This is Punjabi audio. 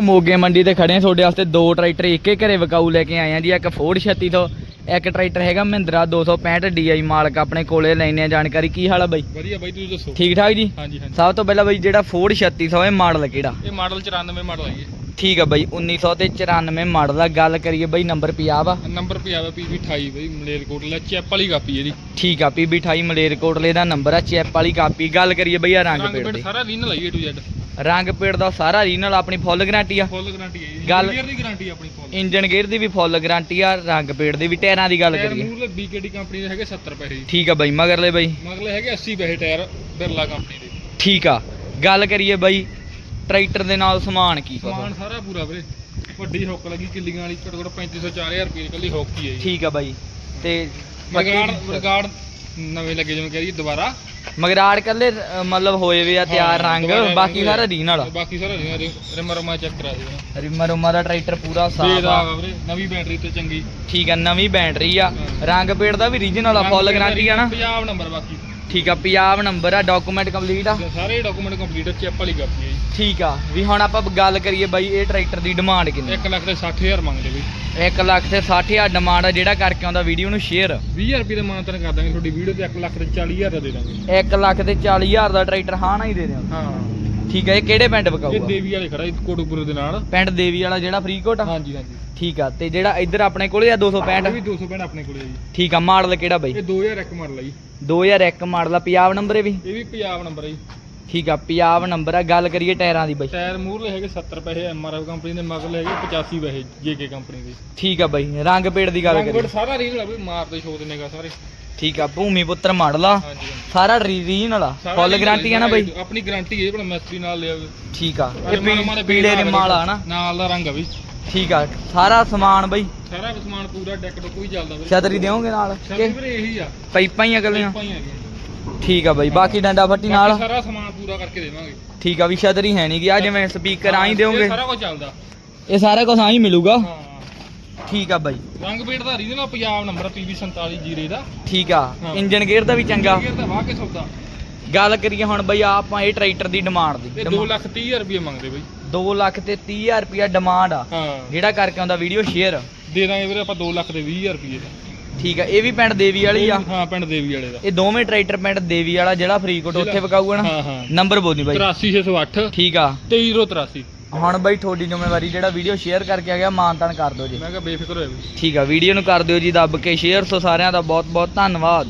ਮੋਗੇ ਮੰਡੀ ਤੇ ਖੜੇ ਆ। ਤੁਹਾਡੇ ਵਾਸਤੇ ਦੋ ਟਰੈਕਟਰ ਇੱਕੇ ਘਰੇ ਵਿਕਾਊ ਲੈ ਕੇ ਆਏ ਆ ਜੀ ਇੱਕ ਫੋਰਡ 36 ਤੋਂ ਇੱਕ ਟਰੈਕਟਰ ਹੈਗਾ ਮਹਿੰਦਰਾ 265 DI ਮਾਲਕ ਆਪਣੇ ਕੋਲੇ ਲੈਣੇ ਆ ਜਾਣਕਾਰੀ ਕੀ ਹਾਲ ਆ ਬਾਈ? ਵਧੀਆ ਬਾਈ ਤੁਸੀਂ ਦੱਸੋ? ਠੀਕ ਠਾਕ ਜੀ? ਹਾਂਜੀ ਹਾਂਜੀ। ਸਭ ਤੋਂ ਪਹਿਲਾਂ ਬਾਈ ਜਿਹੜਾ ਫੋਰਡ 3600 ਇਹ ਮਾਡਲ ਕਿਹੜਾ? ਇਹ ਮਾਡਲ 94 ਮਾਡਲ ਆਈ ਹੈ ਠੀਕ ਆ ਬਾਈ 1900 ਤੇ 94 ਮਾਡਲ ਆ ਗੱਲ ਕਰੀਏ ਬਾਈ ਨੰਬਰ ਪੰਜਾਬ ਆ ਨੰਬਰ ਪਿਆ ਵਾ ਪੀਵੀ 28 ਬਾਈ ਮਲੇਰਕੋਟਲਾ ਚੈਪ ਵਾਲੀ ਕਾਪੀ ਇਹਦੀ। ਠੀਕ ਆ ਪੀਬੀ 28 ਮਲੇਰਕੋਟਲੇ ਦਾ ਨੰਬਰ ਆ ਚੈਪ ਵਾਲੀ ਕਾਪੀ। ਗੱਲ ਕਰੀਏ ਬਈ ਆ ਰੰਗ ਪੇੜ ਸਾਰਾ ਰੀਨਲ ਏ ਟੂ ਜ਼ੈਡ ਰੰਗ ਪੇੜ ਦਾ ਸਾਰਾ ਰੀਨਲ ਆਪਣੀ ਫੁੱਲ ਗਾਰੰਟੀ ਆ। ਫੁੱਲ ਗਾਰੰਟੀ ਹੈ ਜੀ। ਗੱਲ- ਦੀ ਗਾਰੰਟੀ ਆਪਣੀ ਫੁੱਲ ਇੰਜਨ ਗੇਅਰ ਦੀ ਵੀ ਫੁੱਲ ਗਾਰੰਟੀ ਆ ਰੰਗ ਪੇੜ ਦੀ ਵੀ ਟਾਇਰਾਂ ਦੀ ਗੱਲ ਟਾਇਰ ਕਰੀਏ। ਮੂਰਲੇ ਬੀਕੇਡੀ ਕੰਪਨੀ ਦੇ ਹੈਗੇ 70 ਪੈਸੇ ਜੀ। ਠੀਕ ਆ ਬਾਈ ਮਗਰਲੇ ਬਾਈ। ਮਗਲੇ ਹੈਗੇ 80 ਪੈਸੇ ਟਾਇਰ ਬਿਰਲਾ ਕੰਪਨੀ ਦੇ। ਠੀਕ ਆ। ਗੱਲ ਕਰੀਏ ਬਾਈ ਟਰੈਕਟਰ ਦੇ ਨਾਲ ਸਮਾਨ ਕੀ ਕੁਛ? ਸਮਾਨ ਸਾਰਾ ਪੂਰਾ ਵੀਰੇ। ਵੱਡੀ ਹੁੱਕ ਲੱਗੀ ਕਿੱਲੀਆਂ ਵਾਲੀ ਘੱਟੋ ਘੱਟ 3500 4000 ਰੁਪਏ ਦੀ ਇਕੱਲੀ ਹੁੱਕ ਹੀ ਹੈ ਜੀ। ਠੀਕ ਆ ਬਾਈ। ਤੇ ਰਿਗਾਰਡ ਬਾਕੀ ਰਿਗਾਰਡ ਨਵੇਂ ਲੱਗੇ ਜਿਵੇਂ ਕਹ ਰਹੀ ਦੁਬਾਰਾ। ਮਗਰਾੜ ਕੱਲੇ ਅ, ਮਤਲਬ ਹੋਏ ਵੇ ਆ ਤਿਆਰ ਹਾਂ, ਰੰਗ ਦੁਬਾਰਾ ਬਾਕੀ ਰੰਗ ਸਾਰਾ ਰੀਨਲ ਆ ਬਾਕੀ ਸਾਰਾ ਰਿਮ ਰਮਾ ਚੈੱਕ ਕਰਾ ਦੇਣਾ ਰਿਮਾ ਰੁਮਾ ਦਾ ਟਰੈਕਟਰ ਪੂਰਾ ਸਾਫ਼ ਆ। ਵੀਰੇ ਨਵੀਂ ਬੈਟਰੀ ਤੇ ਚੰਗੀ। ਠੀਕ ਆ ਨਵੀਂ ਬੈਟਰੀ ਆ। ਹਾਂ। ਰੰਗ ਪੇੜ ਦਾ ਵੀ ਰੀਜਨਲ ਆ ਫੁੱਲ ਗਾਰੰਟੀ ਆ ਨਾ। ਪੰਜਾਬ ਨੰਬਰ ਬਾਕੀ। ਠੀਕ ਆ ਪੰਜਾਬ ਨੰਬਰ ਆ ਡਾਕੂਮੈਂਟ ਕੰਪਲੀਟ ਆ। ਤੇ ਸਾਰੇ ਡਾਕੂਮੈਂਟ ਕੰਪਲੀਟ ਚੈਪ ਵਾਲੀ ਕਾਪੀ ਹੈ ਠੀਕ ਆ ਵੀ ਹੁਣ ਆਪਾਂ ਗੱਲ ਕਰੀਏ ਬਾਈ ਇਹ ਟਰੈਕਟਰ ਦੀ ਡਿਮਾਂਡ ਜੀ ਕਿੰਨੀ 1 ਲੱਖ ਦੇ 60000 ਮੰਗਦੇ ਬਈ। 1 ਲੱਖ ਤੇ 60000 ਡਿਮਾਂਡ ਆ ਜਿਹੜਾ ਕਰਕੇ ਆਉਂਦਾ ਵੀਡੀਓ ਨੂੰ ਸ਼ੇਅਰ 20000 ਰੁਪਏ ਦਾ ਮਾਨਤਨ ਕਰ ਦਾਂਗੇ ਤੁਹਾਡੀ ਵੀਡੀਓ ਤੇ 1 ਲੱਖ ਦੇ 40000 ਦਾ ਦੇ ਦਾਂਗੇ। 1 ਲੱਖ ਤੇ 40000 ਦਾ ਟਰੈਕਟਰ ਹਾਂ ਨਾ ਹੀ ਦੇ ਦਿਓ। ਹਾਂ। ਠੀਕ ਆ ਇਹ ਕਿਹੜੇ ਪਿੰਡ ਇਹ ਵਿਕਾਊਗਾ ਦੇਵੀ ਵਾਲੇ ਖੜਾ ਇਹ ਕੋਟਕਪੁਰ ਦੇ ਨਾਲ। ਪਿੰਡ ਦੇਵੀ ਵਾਲਾ ਜਿਹੜਾ ਫਰੀਦਕੋਟ ਆ? ਹਾਂਜੀ ਹਾਂਜੀ। ਠੀਕ ਆ ਤੇ ਜਿਹੜਾ ਇੱਧਰ ਆਪਣੇ ਕੋਲੇ ਆ ਇਹ 265 ਵੀ 200 ਪੈਣ ਆਪਣੇ ਕੋਲੇ ਆ ਜੀ। ਠੀਕ ਆ ਮਾਡਲ ਕਿਹੜਾ ਬਾਈ? ਇਹ 2001 ਮਾਡਲ ਆ ਜੀ। 2001 ਮਾਡਲ ਆ ਪੰਜਾਬ ਨੰਬਰ ਇਹ ਵੀ? ਇਹ ਵੀ ਪੰਜਾਬ ਨੰਬਰ ਆ ਜੀ। ਠੀਕ ਆ ਪੰਜਾਬ ਨੰਬਰ ਆ ਗੱਲ ਕਰੀਏ ਟਾਇਰਾਂ ਦੀ ਬਾਈ। ਟਾਇਰ ਮੂਰਲੇ ਹੈਗੇ 70 ਪੈਸੇ ਐਮਆਰਐਫ ਕੰਪਨੀ ਦੇ ਮਗਲੇ ਹੈਗੇ 85 ਪੈਸੇ ਜੇਕੇ ਕੰਪਨੀ ਦੇ। ਠੀਕ ਆ ਬਾਈ ਰੰਗ ਪੇੜ ਦੀ ਗੱਲ ਰੰਗ ਕਰੀਏ। ਬੜ ਸਾਰਾ ਰੀਲ ਆ ਵੀ ਮਾਰਦੇ ਸ਼ੋਅ ਦੇਣੇਗਾ ਸਾਰੇ। ਠੀਕ ਆ ਭੂਮੀ ਪੁੱਤਰ ਮਾਡਲ ਆ। ਸਾਰਾ ਰੀਜਨਲ ਆ ਫੁੱਲ ਗਾਰੰਟੀ ਆ ਨਾ ਬਾਈ? ਆਪਣੀ ਗਾਰੰਟੀ ਹੈ ਭਲਾ ਮਿਸਤਰੀ ਨਾਲ ਲਿਆ ਠੀਕ ਆ ਇਹ ਪੀ- ਪੀਲੇ ਰਿਮਾਂ ਵਾਲਾ ਨਾ ਨਾਲ ਦਾ ਰੰਗ ਆ ਵੀ ਠੀਕ ਆ ਸਾਰਾ ਸਮਾਨ ਬਾਈ। ਸਾਰਾ ਸਮਾਨ ਪੂਰਾ ਡੈਕ ਡੁੱਕ ਵੀ ਚੱਲਦਾ ਵੀਰੇ। ਛਤਰੀ ਦੇਵੋਗੇ ਨਾਲ? ਛਤਰੀ ਕਿ? ਵੀਰੇ ਇਹੀ ਆ। ਪਾਈਪਾਂ ਹੀ ਆ ਇਕੱਲੀਆਂ? ਪਾਈਆਂ ਹੈਗੀਆਂ ਠੀਕ ਆ ਬਾਈ ਬਾਕੀ ਡੰਡਾ ਫੱਟੀ ਨਾਲ। ਬਾਕੀ ਸਾਰਾ ਸਮਾਨ ਪੂਰਾ ਕਰਕੇ ਦੇਵਾਂਗੇ। ਠੀਕ ਆ ਵੀ ਛਤਰੀ ਹੈ ਨਹੀਂ ਕਿ ਆ ਜਿਵੇਂ ਸਪੀਕਰ ਆਈ ਇਹ ਦੇਵੋਗੇ ਸਾਰਾ ਕੁਝ ਚੱਲਦਾ। ਇਹ ਸਾਰਾ ਕੁਝ ਆਈ ਮਿਲੂਗਾ? ਹਾਂ। ਠੀਕ ਆ ਬਾਈ। ਰੰਗ ਪੇਟ ਦਾ ਰੀਜਨਲ ਪੰਜਾਬ ਨੰਬਰ PB 47 ਜੀਰੇ ਦਾ। ਠੀਕ ਆ ਹਾਂ। ਇੰਜਨ ਗੇਅਰ ਦਾ ਵੀ ਚੰਗਾ। ਗੇਅਰ ਦਾ ਵਾਹ ਕੇ ਸੌਦਾ। ਗੱਲ ਕਰੀਏ ਹੁਣ ਬਈ ਆਪਾਂ ਇਹ ਟਰੈਕਟਰ ਦੀ ਡਿਮਾਂਡ ਦੀ। ਇਹ 2 ਲੱਖ 30 ਹਜ਼ਾਰ ਰੁਪਏ ਮੰਗਦੇ ਬਈ। 2 ਲੱਖ ਤੇ 30000 ਰੁਪਿਆ ਡਿਮਾਂਡ ਆ। ਹਾਂ। ਜਿਹੜਾ ਕਰਕੇ ਆਉਂਦਾ ਵੀਡੀਓ ਸ਼ੇਅਰ ਦੇ ਦਾਂਗੇ ਵੀਰੇ ਆਪਾਂ 2 ਲੱਖ ਦੇ 20 ਹਜ਼ਾਰ ਰੁਪਏ ਦਾ। ਠੀਕ ਆ ਇਹ ਵੀ ਪਿੰਡ ਦੇਵੀ ਵਾਲੀ ਆ। ਹਾਂ ਪਿੰਡ ਦੇਵੀ ਵਾਲੇ ਦਾ। ਇਹ ਦੋਵੇਂ ਟਰੈਕਟਰ ਪਿੰਡ ਦੇਵੀ ਵਾਲਾ ਜਿਹੜਾ ਫਰੀਦਕੋਟ ਉੱਥੇ ਵਿਕਾਊਗਾ ਨਾ ਹਾਂ ਨੰਬਰ ਬੋਲਨੀ ਬਾਈ। 83608 ਠੀਕ ਆ। 2383 ਹੁਣ ਬਾਈ ਤੁਹਾਡੀ ਜ਼ਿੰਮੇਵਾਰੀ ਜਿਹੜਾ ਵੀਡੀਓ ਸ਼ੇਅਰ ਕਰਕੇ ਆ ਗਿਆ ਮਾਨਤਾਨ ਕਰ ਦਿਓ ਜੀ। ਮੈਂ ਕਿਹਾ ਬੇਫਿਕਰ ਹੋਏ ਵੀ। ਠੀਕ ਆ ਵੀਡੀਓ ਨੂੰ ਕਰ ਦਿਓ ਜੀ ਦੱਬ ਕੇ ਸ਼ੇਅਰ ਸੋ ਸਾਰਿਆਂ ਦਾ ਬਹੁਤ ਬਹੁਤ ਧੰਨਵਾਦ।